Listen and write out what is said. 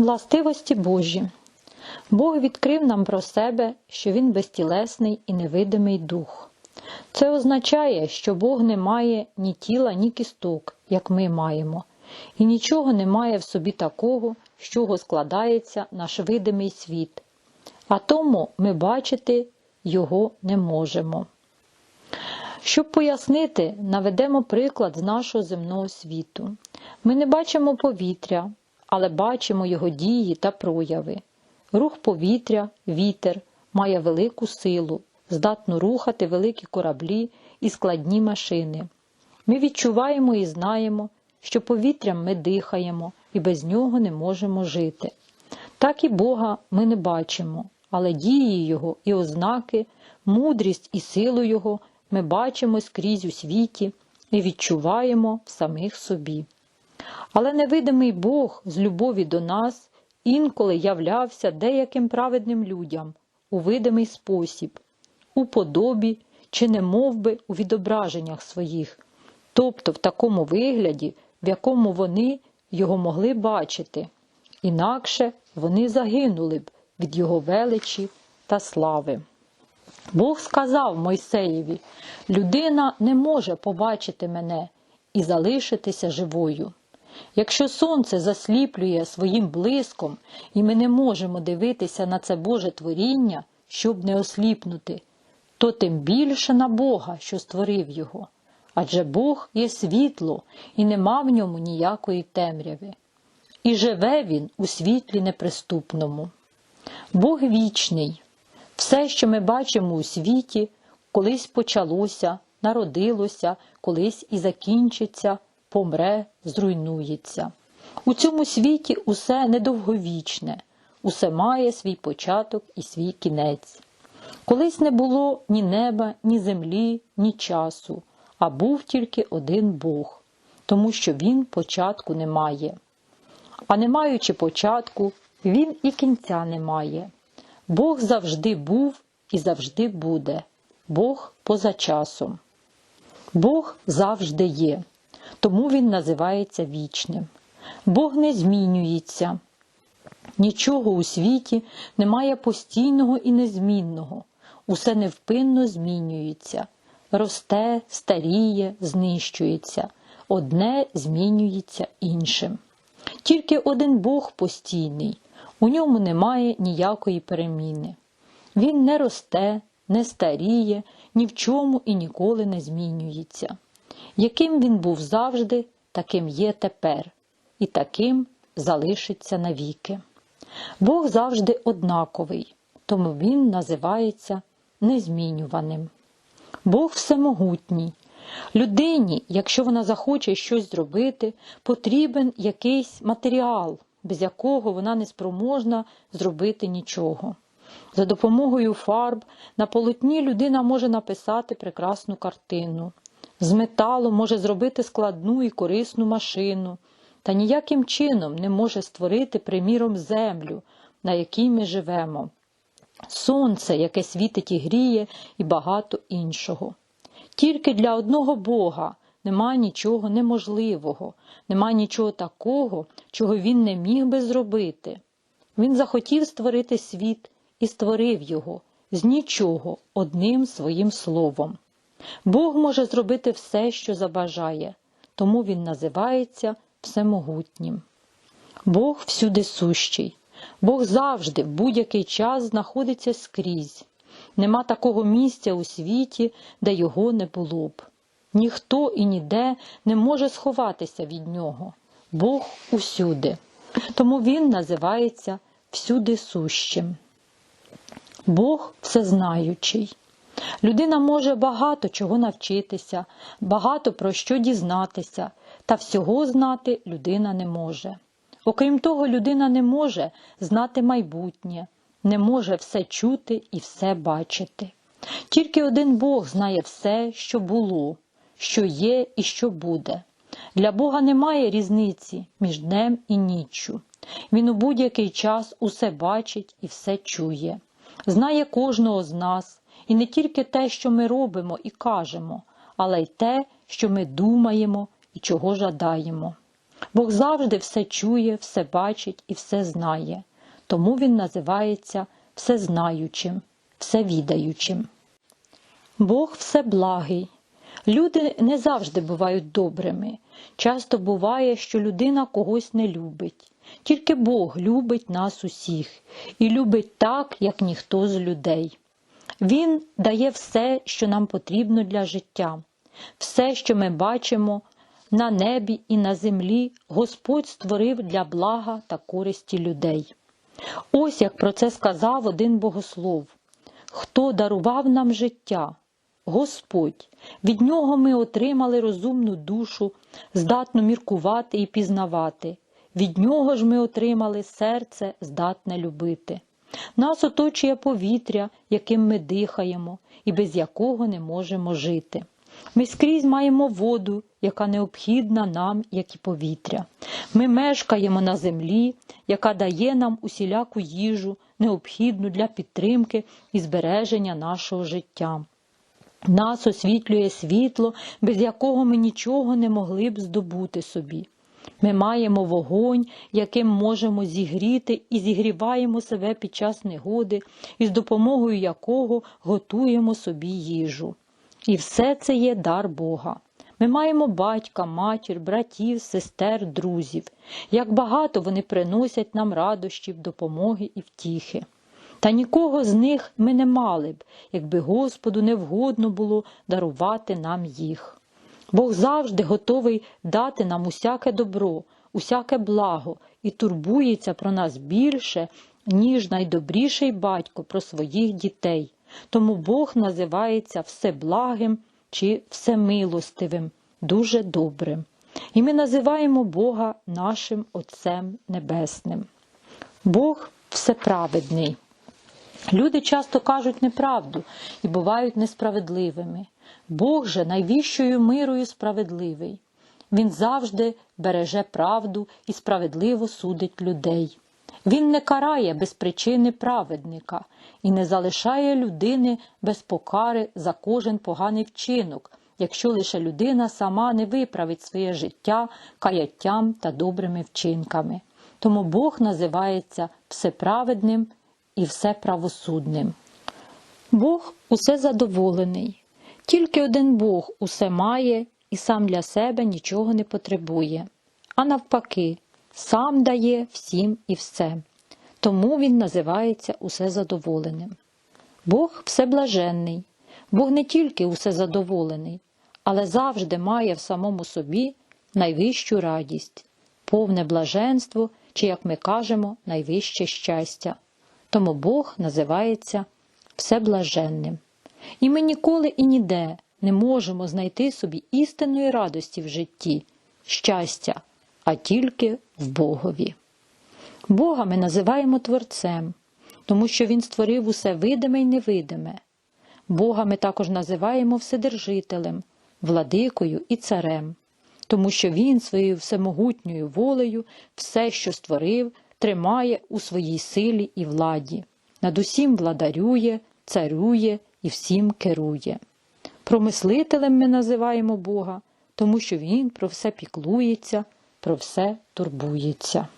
Властивості Божі. Бог відкрив нам про себе, що Він безтілесний і невидимий дух. Це означає, що Бог не має ні тіла, ні кісток, як ми маємо, і нічого не має в собі такого, з чого складається наш видимий світ. А тому ми бачити його не можемо. Щоб пояснити, наведемо приклад з нашого земного світу. Ми не бачимо повітря, але бачимо його дії та прояви. Рух повітря, вітер має велику силу, здатну рухати великі кораблі і складні машини. Ми відчуваємо і знаємо, що повітрям ми дихаємо і без нього не можемо жити. Так і Бога ми не бачимо, але дії Його і ознаки, мудрість і силу Його ми бачимо скрізь у світі і відчуваємо в самих собі. Але невидимий Бог з любові до нас інколи являвся деяким праведним людям у видимий спосіб, у подобі чи не би у відображеннях своїх, тобто в такому вигляді, в якому вони його могли бачити, інакше вони загинули б від його величі та слави. Бог сказав Мойсеєві: людина не може побачити мене і залишитися живою. Якщо сонце засліплює своїм блиском, і ми не можемо дивитися на це Боже творіння, щоб не осліпнути, то тим більше на Бога, що створив його. Адже Бог є світло, і нема в ньому ніякої темряви. І живе він у світлі неприступному. Бог вічний. Все, що ми бачимо у світі, колись почалося, народилося, колись і закінчиться, помре, зруйнується. У цьому світі усе недовговічне, усе має свій початок і свій кінець. Колись не було ні неба, ні землі, ні часу, а був тільки один Бог, тому що Він початку не має. А не маючи початку, він і кінця не має. Бог завжди був і завжди буде, Бог поза часом. Бог завжди є, тому Він називається вічним. Бог не змінюється. Нічого у світі немає постійного і незмінного, усе невпинно змінюється, росте, старіє, знищується, одне змінюється іншим. Тільки один Бог постійний, у ньому немає ніякої переміни. Він не росте, не старіє, ні в чому і ніколи не змінюється. Яким він був завжди, таким є тепер, і таким залишиться навіки. Бог завжди однаковий, тому він називається незмінюваним. Бог всемогутній. Людині, якщо вона захоче щось зробити, потрібен якийсь матеріал, без якого вона не спроможна зробити нічого. За допомогою фарб на полотні людина може написати прекрасну картину, з металу може зробити складну і корисну машину, та ніяким чином не може створити, приміром, землю, на якій ми живемо, сонце, яке світить і гріє, і багато іншого. Тільки для одного Бога нема нічого неможливого, нема нічого такого, чого він не міг би зробити. Він захотів створити світ і створив його з нічого одним своїм словом. Бог може зробити все, що забажає, тому він називається всемогутнім. Бог всюди сущий, Бог завжди в будь-який час знаходиться скрізь. Нема такого місця у світі, де його не було б. Ніхто і ніде не може сховатися від нього. Бог усюди. Тому він називається всюди сущим. Бог всезнаючий. Людина може багато чого навчитися, багато про що дізнатися, та всього знати людина не може. Окрім того, людина не може знати майбутнє, не може все чути і все бачити. Тільки один Бог знає все, що було, що є і що буде. Для Бога немає різниці між днем і ніччю. Він у будь-який час усе бачить і все чує, знає кожного з нас, і не тільки те, що ми робимо і кажемо, але й те, що ми думаємо і чого жадаємо. Бог завжди все чує, все бачить і все знає, тому Він називається всезнаючим, всевідаючим. Бог всеблагий. Люди не завжди бувають добрими. Часто буває, що людина когось не любить. Тільки Бог любить нас усіх і любить так, як ніхто з людей. Він дає все, що нам потрібно для життя, все, що ми бачимо на небі і на землі, Господь створив для блага та користі людей. Ось як про це сказав один богослов: хто дарував нам життя? Господь, від нього ми отримали розумну душу, здатну міркувати і пізнавати. Від нього ж ми отримали серце, здатне любити. Нас оточує повітря, яким ми дихаємо, і без якого не можемо жити. Ми скрізь маємо воду, яка необхідна нам, як і повітря. Ми мешкаємо на землі, яка дає нам усіляку їжу, необхідну для підтримки і збереження нашого життя. Нас освітлює світло, без якого ми нічого не могли б здобути собі. Ми маємо вогонь, яким можемо зігріти і зігріваємо себе під час негоди, і з допомогою якого готуємо собі їжу. І все це є дар Бога. Ми маємо батька, матір, братів, сестер, друзів. Як багато вони приносять нам радощів, допомоги і втіхи. Та нікого з них ми не мали б, якби Господу не вгодно було дарувати нам їх. Бог завжди готовий дати нам усяке добро, усяке благо і турбується про нас більше, ніж найдобріший батько про своїх дітей. Тому Бог називається всеблагим чи всемилостивим, дуже добрим. І ми називаємо Бога нашим Отцем Небесним. Бог всеправедний. Люди часто кажуть неправду і бувають несправедливими. Бог же найвищою мирою справедливий. Він завжди береже правду і справедливо судить людей. Він не карає без причини праведника і не залишає людини без покари за кожен поганий вчинок, якщо лише людина сама не виправить своє життя каяттям та добрими вчинками. Тому Бог називається всеправедним і всеправосудним. Бог усе задоволений. Тільки один Бог усе має і сам для себе нічого не потребує, а навпаки, сам дає всім і все. Тому він називається усезадоволеним. Бог всеблаженний, Бог не тільки усезадоволений, але завжди має в самому собі найвищу радість, повне блаженство чи, як ми кажемо, найвище щастя. Тому Бог називається всеблаженним. І ми ніколи і ніде не можемо знайти собі істинної радості в житті, щастя, а тільки в Богові. Бога ми називаємо Творцем, тому що Він створив усе видиме й невидиме. Бога ми також називаємо Вседержителем, владикою і царем, тому що Він своєю всемогутньою волею все, що створив, тримає у своїй силі і владі, над усім владарює, царює і всім керує. Промислителем ми називаємо Бога, тому що Він про все піклується, про все турбується.